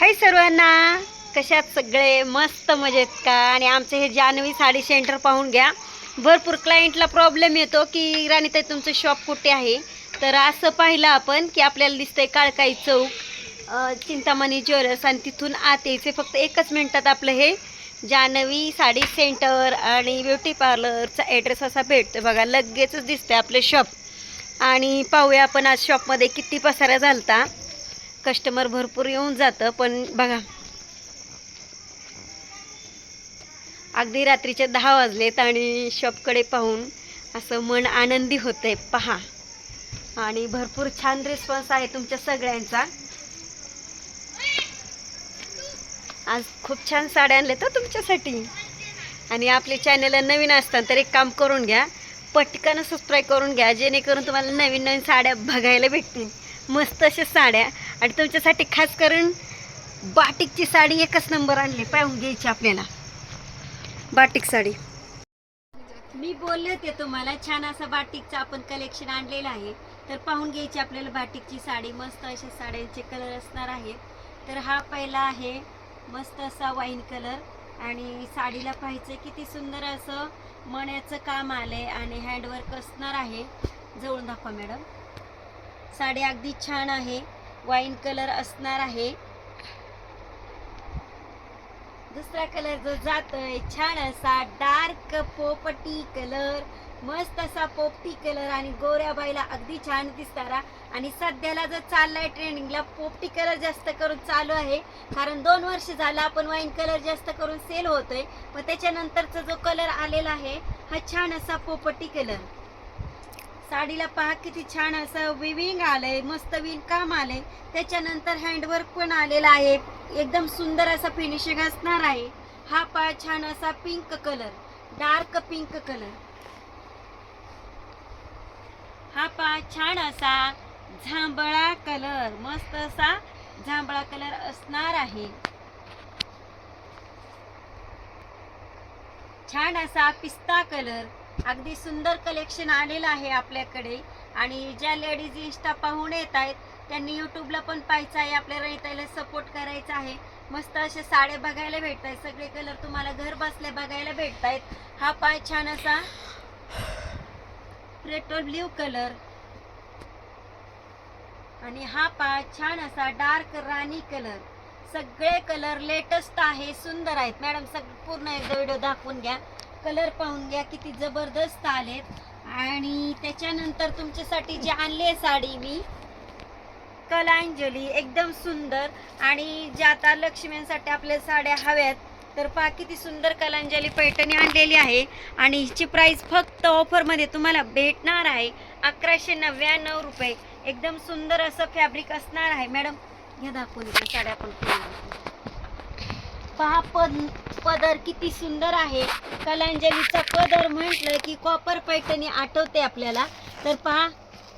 हाय सर्वांना. कशात सगळे मस्त मजेत का? आणि आमचं हे जान्हवी साडी सेंटर पाहून घ्या. भरपूर क्लायंटला प्रॉब्लेम येतो की राणीताई तुमचं शॉप कुठे आहे? तर असं पाहिलं आपण की आपल्याला दिसतंय काळकाई चौक चिंतामणी ज्वेलर्स आणि तिथून आत यायचे फक्त एकच मिनटात आपलं हे जान्हवी साडी सेंटर आणि ब्युटी पार्लरचा ॲड्रेस असा भेटतो बघा लगेचच दिसतंय आपलं शॉप आणि पाहूया आपण आज शॉपमध्ये किती पसारा झालता. कस्टमर भरपूर येऊन जातं पण बघा. अगदी रात्रीचे दहा वाजलेत आणि शॉपकडे पाहून असं मन आनंदी होतंय. पहा. आणि भरपूर छान रिस्पॉन्स आहे तुमच्या सगळ्यांचा. आज खूप छान साड्या आणल्या तर तुमच्यासाठी. आणि आपले चॅनल नवीन असतात तर एक काम करून घ्या. पटकन सबस्क्राईब करून घ्या जेणेकरून तुम्हाला नवीन नवीन साड्या बघायला भेटतील. मस्त अशा साड्या. आणि तुमच्यासाठी खास करून बाटिकची साडी एकच नंबर आणली पाहून घ्यायची आपल्याला. बाटिक साडी. मी बोलले होते तुम्हाला छान असं बाटिकचं आपण कलेक्शन आणलेलं आहे. तर पाहून घ्यायची आपल्याला बाटिकची साडी. मस्त अशा साड्यांचे कलर असणार आहे. तर हा पहिला आहे मस्त असा वाईन कलर आणि साडीला पाहायचं किती सुंदर असं मण्याचं काम आलंय आणि हँडवर्क असणार आहे. जवळून दाखवा मॅडम साडी अगदी छान आहे. वाईन कलर असणार आहे. दुसरा कलर जो जातोय छान असा डार्क पोपटी कलर मस्त असा पोपटी कलर आणि गोऱ्या बाईला अगदी छान दिसणारा. आणि सध्याला जर चाललाय ट्रेंडिंगला पोपटी कलर जास्त करून चालू आहे. कारण दोन वर्ष झालं आपण वाईन कलर जास्त करून सेल होतोय. पण त्याच्यानंतरचा जो कलर आलेला आहे हा छान असा पोपटी कलर साडीला पहा किती छान असं विविंग आलंय मस्त विणकाम आलंय. त्याच्यानंतर हँडवर्क पण आलेला आहे. एकदम सुंदर असा फिनिशिंग असणार आहे. हा पहा छान असा pink colour dark pink colour हा पहा छान असा झांबळा कलर मस्त असा झांबळा कलर असणार आहे. छान असा पिस्ता कलर अगदी सुंदर कलेक्शन आलेलं आहे आपल्याकडे. आणि ज्या लेडीज इंस्टा पाहून येत आहेत त्यांनी युट्यूबला पण पाहायचं आहे आपल्या रहिताला सपोर्ट करायचा आहे. मस्त अशा साड्या बघायला भेटत आहेत. सगळे कलर तुम्हाला घर बसल्या बघायला भेटत आहेत. हा पाय छान असा पेट्रोल ब्ल्यू कलर आणि हा पाय छान असा डार्क राणी कलर सगळे कलर लेटेस्ट आहे सुंदर आहेत. मॅडम सग पूर्ण एकदा व्हिडिओ दाखवून घ्या. कलर पाहून घ्या किती जबरदस्त आलेत. आणि त्याच्यानंतर तुमच्यासाठी जी आणली आहे साडी मी कलांजली एकदम सुंदर. आणि ज्या आता लक्ष्म्यांसाठी आपल्या साड्या हव्यात तर पहा किती सुंदर कलांजली पैठणी आणलेली आहे. आणि हिची प्राईस फक्त ऑफरमध्ये तुम्हाला भेटणार आहे. अकराशे नव्याण्णव रुपये. एकदम सुंदर असं फॅब्रिक असणार आहे. मॅडम घ्या दाखवून साड्या आपण पहा पण पदर किती सुंदर आहे. कलांजलीचा पदर म्हटलं की कॉपर पैठणी आठवते आपल्याला. तर पहा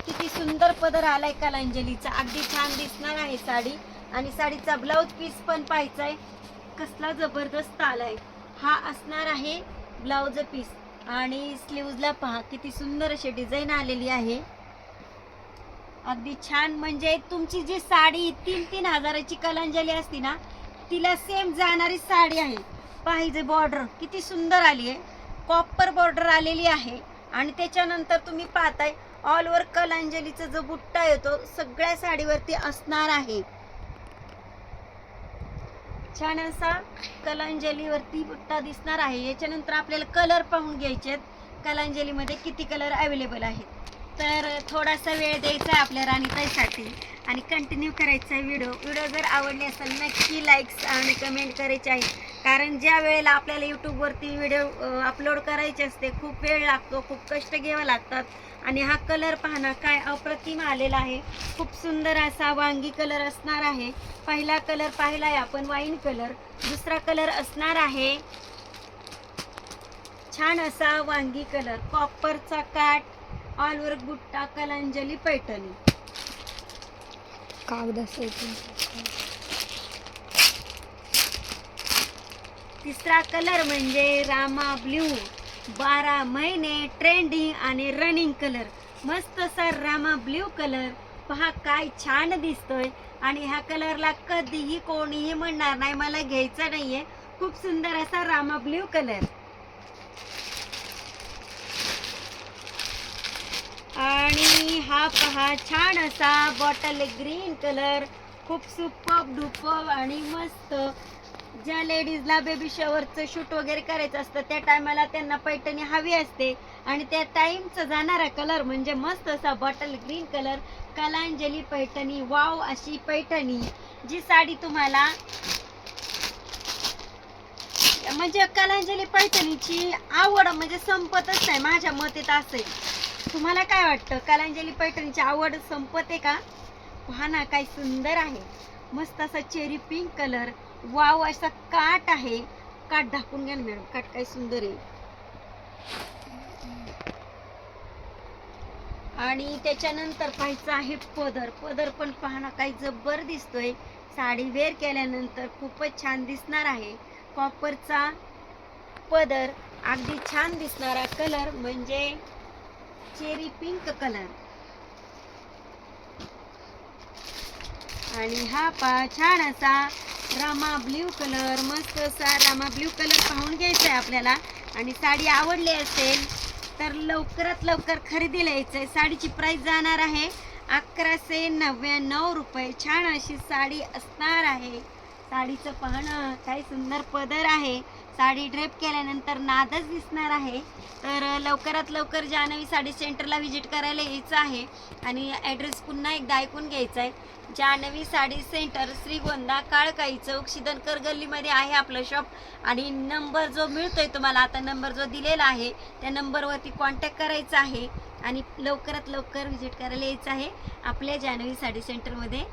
किती सुंदर पदर आलाय कलांजलीचा. अगदी छान दिसणार आहे साडी. आणि साडीचा ब्लाऊज पीस पण पाहायचा आहे कसला जबरदस्त आलाय. हा असणार आहे ब्लाऊज पीस आणि स्लीव्जला पहा किती सुंदर अशी डिझाईन आलेली आहे. अगदी छान. म्हणजे तुमची जी साडी तीन तीन हजाराची कलांजली असती ना तिला सेम जाणारी साडी आहे. पाहिजे बॉर्डर किती सुंदर आली आहे. कॉपर बॉर्डर आलेली आहे. आणि त्याच्यानंतर तुम्ही पाहताय ऑल ओव्हर कलांजलीचा जो बुट्टा येतो सगळ्या साडीवरती असणार आहे. छान असा कलांजलीवरती बुट्टा दिसणार आहे. याच्यानंतर आपल्याला कलर पाहून घ्यायचे आहेत. कलांजलीमध्ये किती कलर अवेलेबल आहेत. तर थोडासा वेळ द्यायचा आहे आपल्या राणीताईसाठी. आणि कंटिन्यू करायचा आहे व्हिडिओ. व्हिडिओ जर आवडले असेल नक्की लाईक्स आणि कमेंट करायचे आहे. कारण ज्या वेळेला आपल्याला यूट्यूबवरती व्हिडिओ अपलोड करायचे असते खूप वेळ लागतो खूप कष्ट घ्यावं लागतात. आणि हा कलर पाहणं काय अप्रतिम आलेला आहे. खूप सुंदर असा वांगी कलर असणार आहे. पहिला कलर पाहिला आहे आपण वाईन कलर दुसरा कलर असणार आहे छान असा वांगी कलर कॉपरचा काट ऑलवर गुट्टा कलांजली पैठणी. कागद तिसरा कलर म्हणजे रामा ब्ल्यू. बारा महिने ट्रेंडिंग आणि रनिंग कलर. मस्त सर रामा ब्ल्यू कलर. पहा काय छान दिसतोय. आणि ह्या कलरला कधीही कोणीही म्हणणार नाही मला घ्यायचा नाहीये. खूप सुंदर असा रामा ब्ल्यू कलर. आणि हा पहा छान असा बॉटल ग्रीन कलर. खूप सुपर डुपर आणि मस्त. ज्या लेडीजला बेबी शॉवरचं शूट वगैरे करायचं असतं त्या टायमाला त्यांना पैठणी हवी असते. आणि त्या टाईमचा जाणारा कलर म्हणजे मस्त असा bottle green colour Kalanjali Paithani wow अशी पैठणी. जी साडी तुम्हाला म्हणजे कलांजली पैठणीची आवड म्हणजे संपतच नाही माझ्या मतेत असेल तुम्हाला काय वाटतं? कलांजली पैठणीची आवड संपते का? पहा ना काय सुंदर आहे. मस्त असा चेरी पिंक कलर वाव असा काट आहे. काट दाखवून घ्या ना मॅडम. काट काय सुंदर आहे. आणि त्याच्यानंतर पाहायचं आहे पदर. पदर पण पाहणं काही जब्बर दिसतोय. साडी वेअर केल्यानंतर खूपच छान दिसणार आहे. कॉपरचा पदर अगदी छान दिसणारा कलर म्हणजे चेरी पिंक कलर आणि हा पा छान असा रामा ब्ल्यू कलर मस्त असा रामा ब्ल्यू कलर पाहून घ्यायचा आहे आपल्याला. आणि साडी आवडली असेल तर लवकरात लवकर खरेदीला यायचं आहे साडीची प्राईस जाणार आहे अकराशे नव्याण्णव रुपये. छान अशी साडी असणार आहे. साडीचं पाहणं काय सुंदर पदर आहे. साडी ड्रेप केल्यानंतर नादच दिसणार आहे. तर लवकरात लवकर जान्हवी साडी सेंटरला व्हिजिट करायला यायचं आहे आणि ॲड्रेस पुन्हा एकदा ऐकून घ्यायचा आहे जान्हवी साडी सेंटर श्रीगोंदा काळकाई चौक शिदनकर गल्लीमध्ये आहे आपलं शॉप आणि नंबर जो मिळतोय तुम्हाला आता नंबर जो दिलेला आहे त्या नंबरवरती कॉन्टॅक्ट करायचा आहे आणि लवकरात लवकर व्हिजिट करायला यायचं आहे आपल्या जान्हवी साडी सेंटरमध्ये.